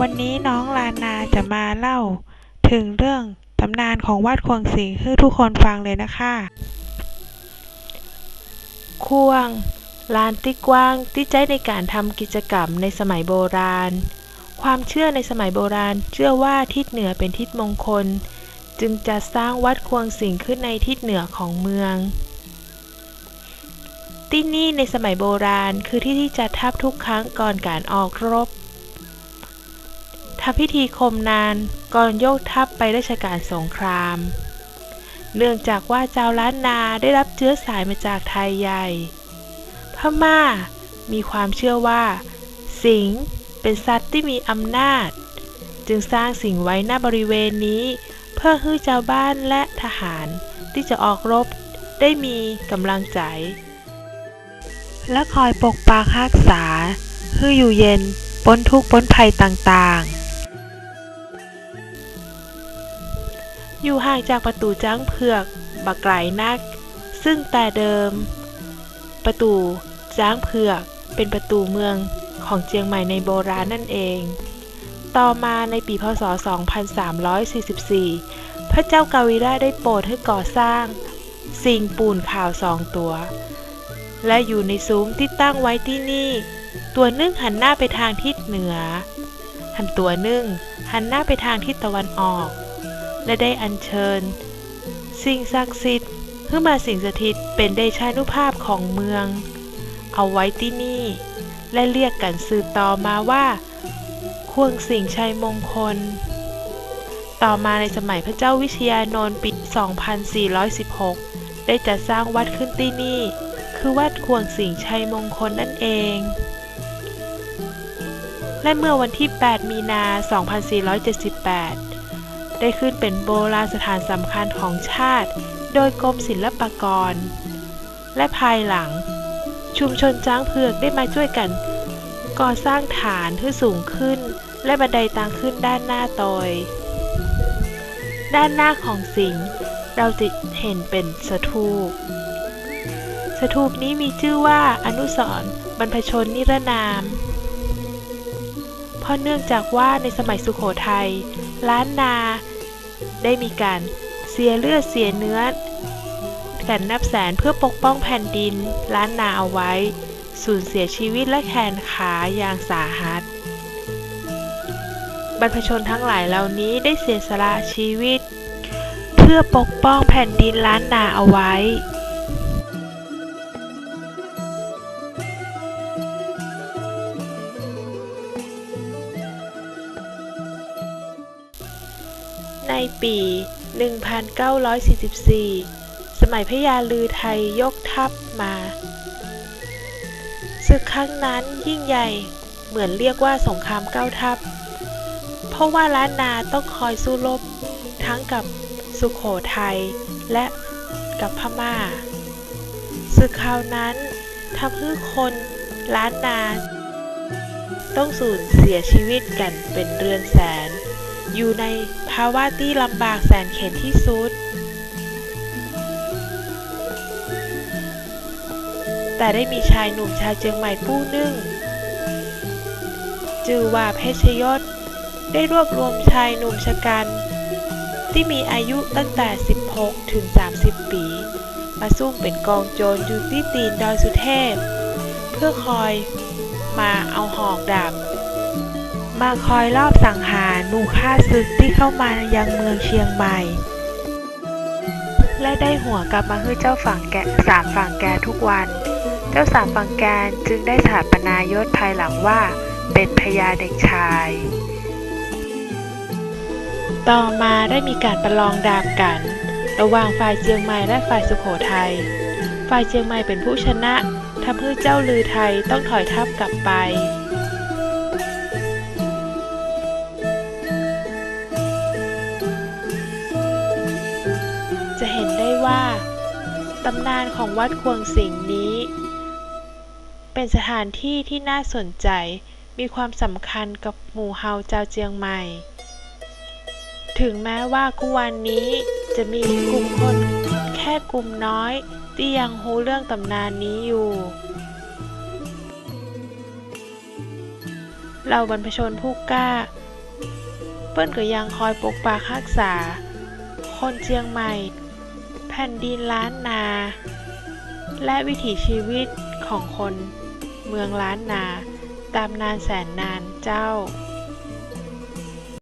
วันนี้น้องลานาจะมาเล่า ถึงเรื่องตำนานของวัดควงสิงให้ทุกคนฟังเลยนะคะควง ลานที่กว้างที่ใช้ในการทำกิจกรรมในสมัยโบราณ ความเชื่อในสมัยโบราณ เชื่อว่าทิศเหนือเป็นทิศมงคล จึงจะสร้างวัดควงสิงขึ้นในทิศเหนือของเมืองที่นี่ในสมัยโบราณคือที่ที่จะทับทุกครั้งก่อนการออกรบ ทำพิธีคมนานก่อนโยกทัพไปราชการสงคราม เนื่องจากว่าเจ้าล้านนาได้รับเชื้อสายมาจากไทยใหญ่ พม่ามีความเชื่อว่า สิงห์เป็นสัตว์ที่มีอำนาจ จึงสร้างสิ่งไว้หน้าบริเวณนี้ เพื่อให้ชาบ้านและทหารที่จะออกรบได้มีกำลังใจ และคอยปกปักรักษาให้อยู่เย็นพ้นทุกข์พ้นภัยต่างๆ อยู่ห่างจากประตูจ้างเผือกบักไกลนัก ซึ่งแต่เดิม ประตูจ้างเผือกเป็นประตูเมืองของเจียงใหม่ในโบราณนั่นเอง ต่อมาในปีพศ 2344 พระเจ้ากาวิระได้โปรดให้ก่อสร้าง สิ่งปูนขาวสองตัว และอยู่ในซุ้มที่ตั้งไว้ที่นี่ ตัวนึ่งหันหน้าไปทางทิศเหนือหันตัวนึ่งหันหน้าไปทางทิศตะวันออก และได้อัญเชิญ สิ่งศักดิ์สิทธิ์เพื่อมาสิงสถิตเป็นเดชานุภาพของเมือง เอาไว้ที่นี่ และเรียกกันสืบต่อมาว่าควงสิงชัยมงคล ต่อมาในสมัยพระเจ้าวิชยรนนท์ปี 2416 ได้จัดสร้างวัดขึ้นที่นี่ คือวัดควงสิงชัยมงคลนั่นเอง และเมื่อวันที่ 8 มีนา 2478 ได้ขึ้นเป็นโบราณสถานสำคัญของชาติ โดยกรมศิลปากร และภายหลัง ชุมชนจ้างเผือกได้มาช่วยกัน ก่อสร้างฐานที่สูงขึ้น และบันไดต่างขึ้นด้านหน้าโดยด้านหน้าของสิงเราจะเห็นเป็นสถูปสถูปนี้มีชื่อว่าอนุสรณ์บรรพชนนิรนาม เพราะเนื่องจากว่าในสมัยสุโขทัย ล้านนา ได้มีการเสียเลือดเสียเนื้อ กันนับแสนเพื่อปกป้องแผ่นดิน ล้านนาเอาไว้ สูญเสียชีวิตและแขนขาอย่างสาหัส บรรพชนทั้งหลายเหล่านี้ได้เสียสละชีวิต เพื่อปกป้องแผ่นดินล้านนาเอาไว้ ในปี 1944 สมัยพระยาลือไทยยกทัพมาศึกครั้งนั้นยิ่งใหญ่เหมือนเรียกว่าสงครามเก้าทัพ เพราะว่าล้านนาต้องคอยสู้รบทั้งกับสุขโขทัยและกับพม่าศึกคราวนั้นทำให้คนล้านนา ต้องสูญเสียชีวิตกันเป็นเรือนแสน อยู่ในภาวะที่ลำบากแสนเข็ญที่สุด แต่ได้มีชายหนุ่มชาวเจียงใหม่ผู้หนึ่งจือว่าเพชรยศได้รวบรวมชายหนุ่มชะกันที่มีอายุตั้งแต่ 16 ถึง 30 ปี มาซุ่มเป็นกองโจรอยู่ที่ตีนดอยสุเทพ เพื่อคอยมาเอาหอกดาบ มาคอยรอบสังหารหมู่ฆ่าศึกที่เข้ามายังเมืองเชียงใหม่ และได้หัวกลับมาให้เจ้าฝั่งแกสามฝั่งแกทุกวัน เจ้าสามฝั่งแกจึงได้สถาปนายศภายหลังว่าเป็นพญาเด็กชาย ต่อมาได้มีการประลองดาบกัน ระหว่างฝ่ายเจียงใหม่และฝ่ายสุโขทัย ฝ่ายเจียงใหม่เป็นผู้ชนะทำให้เจ้าลือไทยต้องถอยทัพกลับไป ตำนานของวัดควงสิงนี้ เป็นสถานที่ที่น่าสนใจ มีความสำคัญกับหมู่เฮาเจ้าเจียงใหม่ ถึงแม้ว่ากุวันนี้จะมีกลุ่มคนแค่กลุ่มน้อย ที่ยังรู้เรื่องตำนานนี้อยู่เราบรรพชนผู้กล้า เปิ้นก็ยังคอยปกปักรักษา คนเชียงใหม่ แผ่นดินล้านนา และวิถีชีวิตของคนเมืองล้านนา ตามนานแสนนานเจ้า